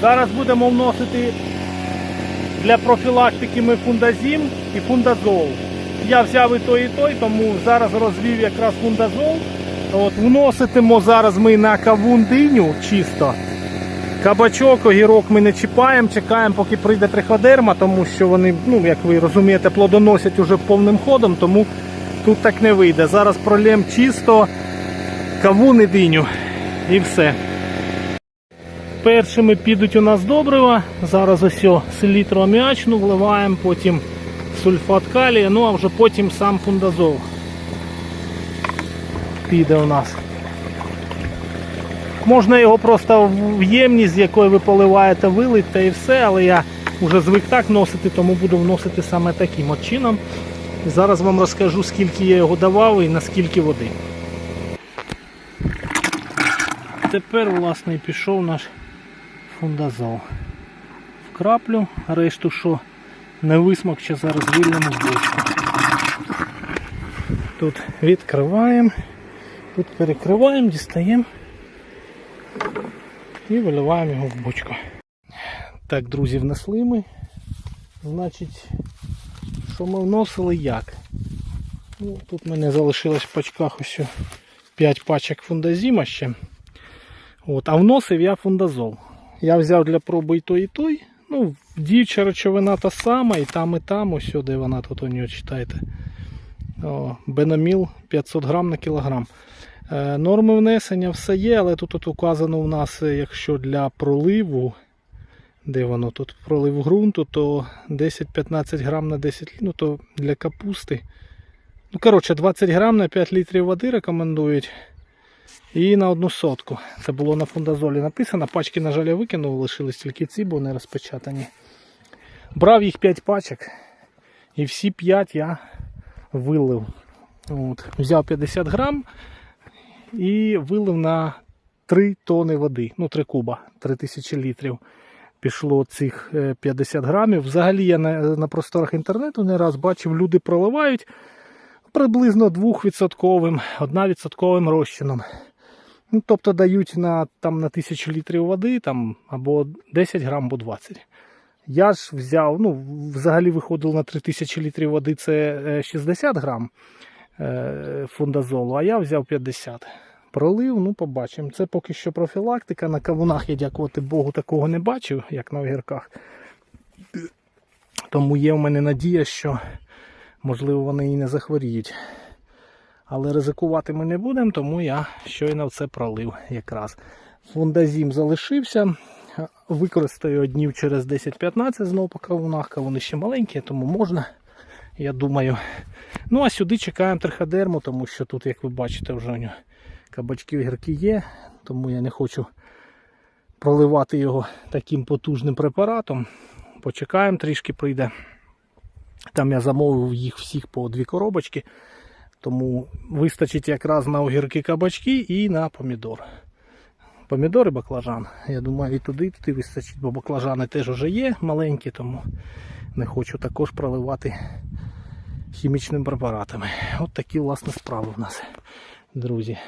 Зараз будемо вносити для профілактики ми фундазім і фундазол. Я взяв і той, і той, тому зараз розвів якраз фундазол. От, вноситимо зараз ми на кавун диню чисто. Кабачок, огірок ми не чіпаємо, чекаємо, поки прийде триходерма, тому що вони, ну як ви розумієте, плодоносять уже повним ходом, тому тут так не вийде. Зараз пролєм чисто кавун і диню. І все. Першими підуть у нас добрива. Зараз ось селітру аміачну вливаємо, потім сульфат калія, ну а вже потім сам фундазол. Піде у нас. Можна його просто в ємність, з якої ви поливаєте, вилити та і все, але я вже звик так носити, тому буду вносити саме таким от чином. Зараз вам розкажу, скільки я його давав і наскільки води. Тепер, власне, пішов наш фундазол. Вкраплю, решту, що не висмокче, зараз вильнемо в бочку. Тут відкриваємо, тут перекриваємо, дістаємо і виливаємо його в бочку. Так, друзі, внесли ми. Значить, що ми вносили як? Ну, тут в мене залишилось в пачках ось 5 пачок фундазіма ще. От, а вносив я фундазол. Я взяв для проби і той, і той. Ну, діюча речовина та сама, і там, і там, ось де вона тут у нього читаєте. О, Бенаміл 500 грам на кілограм. Е, норми внесення все є, але тут от указано у нас, е, якщо для проливу, де воно тут пролив ґрунту, то 10-15 грам на 10 літрів, ну то для капусти. Ну, коротше, 20 грам на 5 літрів води рекомендують. І на одну сотку. Це було на фундазолі написано. Пачки, на жаль, я викинув, лишились тільки ці, бо не розпечатані. Брав їх 5 пачок. І всі 5 я вилив. От. Взяв 50 грам і вилив на 3 тони води. Ну, 3 куба, 3000 літрів. Пішло цих е, 50 грамів. Взагалі я на, на просторах інтернету не раз бачив, люди проливають приблизно 2%, 1% розчином. Ну, тобто дають на, там, на 1000 літрів води там, або 10 грам, або 20. Я ж взяв, ну, взагалі виходило на 3000 літрів води це е, 60 грам е, фундазолу, а я взяв 50. Пролив, ну побачимо. Це поки що профілактика. На кавунах я, дякувати Богу, такого не бачив, як на огірках. Тому є в мене надія, що можливо вони і не захворіють. Але ризикувати ми не будемо, тому я щойно це пролив якраз. Фундазім залишився. Використаю днів через 10-15 знову по кавунах. Кавуни ще маленькі, тому можна. Я думаю. Ну а сюди чекаємо триходерму, тому що тут, як ви бачите, вже у нього кабачки гірки є, тому я не хочу проливати його таким потужним препаратом. Почекаємо, трішки прийде. Там я замовив їх всіх по дві коробочки. Тому вистачить якраз на огірки кабачки і на помідор. Помідор і баклажан. Я думаю, і туди, і туди вистачить, бо баклажани теж вже є маленькі, тому не хочу також проливати хімічними препаратами. От такі власне справи в нас, друзі.